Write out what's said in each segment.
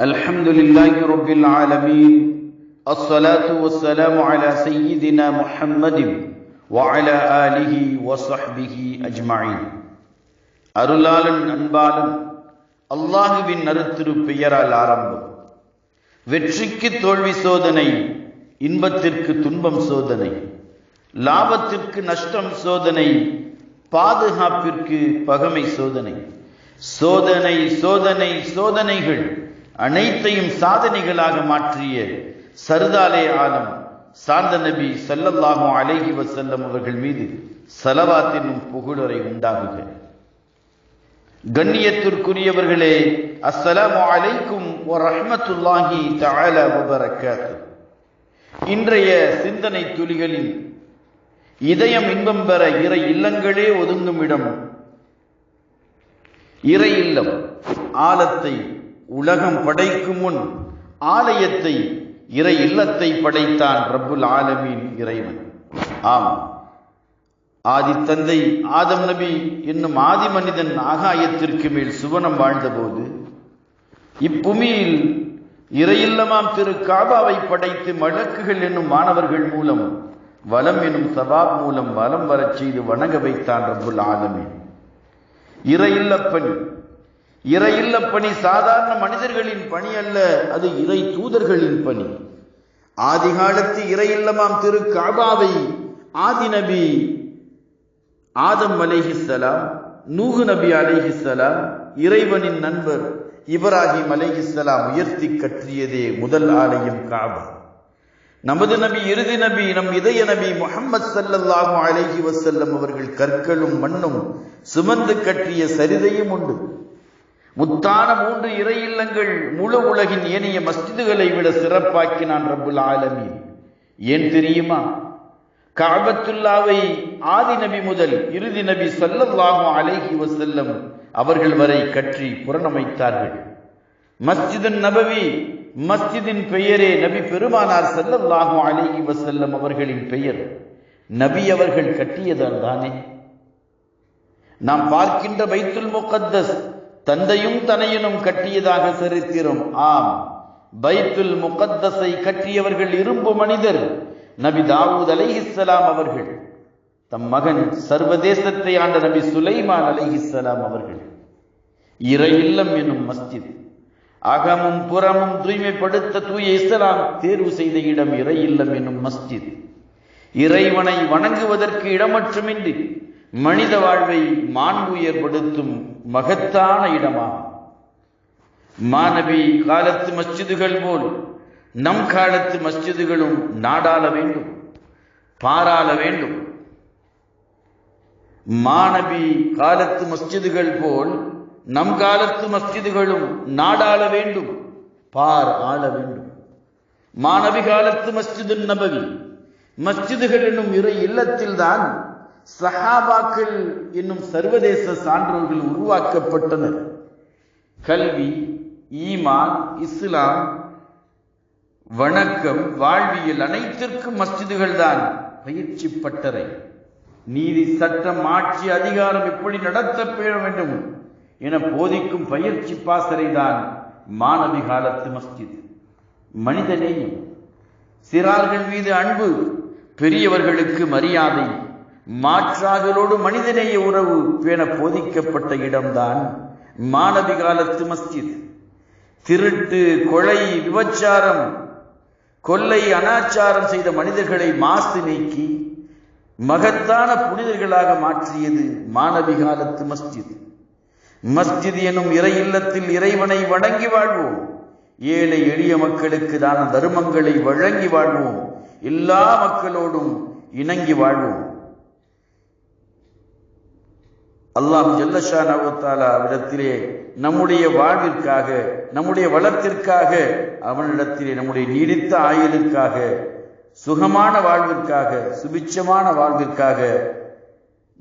الحمد لله رب العالمين الصلاة والسلام على سيدنا محمد وعلى آله وصحبه أجمعين அருளாளன் அன்பாளன் அல்லாஹுவின் நறுத்திரு பெயரால் ஆரம்பம் வெற்றிக்கு தோல்வி சோதனை இன்பத்திற்கு துன்பம் சோதனை லாபத்திற்கு நஷ்டம் சோதனை பாதுகாப்பிற்கு பகமை சோதனை சோதனை சோதனை சோதனைகள் அனைத்தையும் சாதனைகளாக மாற்றிய சர்தாலே ஆலம் சாந்த நபி சல்லல்லாஹு அலைஹி வசல்லம் அவர்கள் மீது சலவாத்தினும் புகழுரை உண்டாகுக. கண்ணியத்திற்குரியவர்களே அஸ்ஸலாமு அலைக்கும் ரஹ்மத்துல்லாஹி தஆலா வ இன்றைய சிந்தனை துளிகளில் இதயம் இன்பம் பெற இறை இல்லங்களே ஒதுங்கும் இடம். இறை இல்லம் ஆலத்தை உலகம் படைக்கும் முன் ஆலயத்தை இறை இல்லத்தை படைத்தான் ரப்புல் ஆலமீன் இறைவன். ஆம். ஆதித்தந்தை ஆதம் நபி என்னும் ஆதி மனிதன் ஆகாயத்திற்கு மேல் சுவனம் வாழ்ந்தபோது இப்புமியில் இறையில்லமாம் திரு காபாவை படைத்து மழக்குகள் என்னும் மாணவர்கள் மூலம் வலம் எனும் சபாப் மூலம் வலம் வரச் செய்து வணங்க வைத்தான் ரப்புல் ஆலமீன். இறையில்ல பணி இறையில்ல பணி சாதாரண மனிதர்களின் பணி அல்ல அது இறை தூதர்களின் பணி. ஆதிகாலத்து இறையில்லமாம் திரு காபாவை ஆதி நபி ஆதம் அலேஹிஸ்லாம் நூகு நபி அலேஹிஸ்லாம் இறைவனின் நண்பர் இப்ராஹிம் அலேஹிஸ்லாம் உயர்த்தி கற்றியதே முதல் ஆலயம் காபா. நமது நபி இறுதி நபி நம் இதய நபி முகமது சல்லல்லாஹு அலேஹி வசல்லம் அவர்கள் கற்களும் மண்ணும் சுமந்து கட்டிய சரிதையும் உண்டு. முத்தான மூன்று இறை இல்லங்கள் முழு உலகின் ஏனைய மஸ்ஜிதுகளை விட சிறப்பாக்கினான் ரப்புல் ஆலமீன். ஏன் தெரியுமா? காபத்துல்லாவை ஆதி நபி முதல் இறுதி நபி சல்லல்லாஹு அலைஹி வசல்லம் அவர்கள் வரை கற்றி புறணமைத்தார்கள் மஸ்ஜிதன் நபவி மஸ்ஜிதின் பெயரே நபி பெருமானார் சல்லல்லாஹு அலைஹி வசல்லம் அவர்களின் பெயர். நபி அவர்கள் கட்டியதால் தானே? நாம் பார்க்கின்ற பைத்துல் முகத்தஸ் தந்தையும் தனையனும் கட்டியதாக சரித்திரம் ஆம். பைத்துல் முகத்தஸை கட்டியவர்கள் இரும்பு மனிதர் நபி தாவூத் அலைஹிஸ்ஸலாம் அவர்கள். தம் மகன் சர்வதேசத்தை ஆண்ட நபி சுலைமான் அலைஹிஸ்ஸலாம் அவர்கள். இறை இல்லம் என்னும் மஸ்ஜித். அகமும் புறமும் தூய்மைப்படுத்த தூய இஸ்லாம் தேர்வு செய்த இடம் இறை இல்லம் என்னும் மஸ்ஜித். இறைவனை வணங்குவதற்கு இடமற்றுமின்றி மனித வாழ்வை மாண்பு ஏற்படுத்தும் மகத்தான இடமாகும். மாணவி காலத்து மஸ்ஜிதுகள் போல் நம் காலத்து மஸ்ஜிதுகளும் நாடாள வேண்டும் பாராள வேண்டும். மாணவி காலத்து மஸ்ஜிதுகள் போல் நம் காலத்து மஸ்ஜிதுகளும் நாடாள வேண்டும் பார் ஆள வேண்டும். மாணவி காலத்து மஸ்ஜிது நபவி மஸ்ஜிதுகள் என்னும் இறை இல்லத்தில் தான் சஹாபாக்கள் என்னும் சர்வதேச சான்றோர்கள் உருவாக்கப்பட்டனர். கல்வி ஈமான் இஸ்லாம் வணக்கம் வாழ்வியல் அனைத்திற்கும் மஸ்ஜிதுகள் தான் பயிற்சி பட்டறை. நீதி சட்டம் ஆட்சி அதிகாரம் எப்படி நடத்தப்பட வேண்டும் என போதிக்கும் பயிற்சி பாசறை தான் மாணவி காலத்து மஸ்ஜித். மனிதநேயம் சிறார்கள் மீது அன்பு பெரியவர்களுக்கு மரியாதை மாற்றாதலோடு மனிதநேய உறவு பேண போதிக்கப்பட்ட இடம்தான் மாணவி காலத்து மஸ்ஜித். திருட்டு கொலை விபச்சாரம் கொல்லை அனாச்சாரம் செய்த மனிதர்களை மாசு நீக்கி மகத்தான புனிதர்களாக மாற்றியது மாணவி காலத்து மஸ்ஜித். மஸ்ஜித் எனும் இறை இல்லத்தில் இறைவனை வணங்கி வாழ்வோம். ஏழை எளிய மக்களுக்கு தான தர்மங்களை வழங்கி வாழ்வோம். எல்லா மக்களோடும் இணங்கி வாழ்வோம். அல்லாம் ஜல்லஷா நவத்தாலா விடத்திலே நம்முடைய வாழ்விற்காக நம்முடைய வளத்திற்காக அவனிடத்திலே நம்முடைய நீடித்த ஆயுளுக்காக சுகமான வாழ்விற்காக சுபிச்சமான வாழ்விற்காக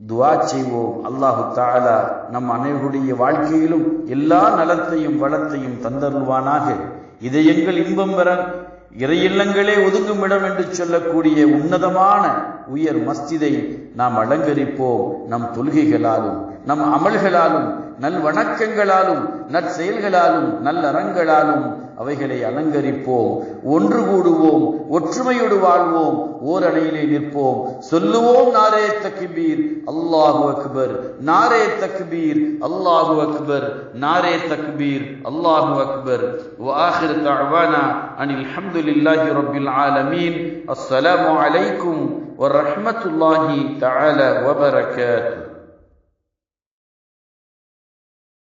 துவா செய்வோம். அல்லாஹு தாலா நம் அனைவருடைய வாழ்க்கையிலும் எல்லா நலத்தையும் வளத்தையும் தந்தருள்வானாக. இதயங்கள் இன்பம் பெற இறையில்லங்களே ஒதுங்கும் இடம் என்று சொல்லக்கூடிய உன்னதமான உயர் மஸ்திதை நாம் அலங்கரிப்போம் நம் தொல்கைகளாலும் நம் அமல்களாலும் நல் வணக்கங்களாலும் நற்செயல்களாலும் நல்லறங்களாலும் அவைகளை அலங்கரிப்போம் ஒன்று கூடுவோம் ஒற்றுமையோடு வாழ்வோம் ஓர் அணையிலே நிற்போம் சொல்லுவோம் நாரே தக்பீர் அல்லாஹு அக்பர் நாரே தக்பீர் அல்லாஹு அக்பர் நாரே தக்பீர் அல்லாஹு அக்பர் وآخر دعوانا أن الحمد لله رب العالمين السلام عليكم ورحمة الله تعالى وبركاته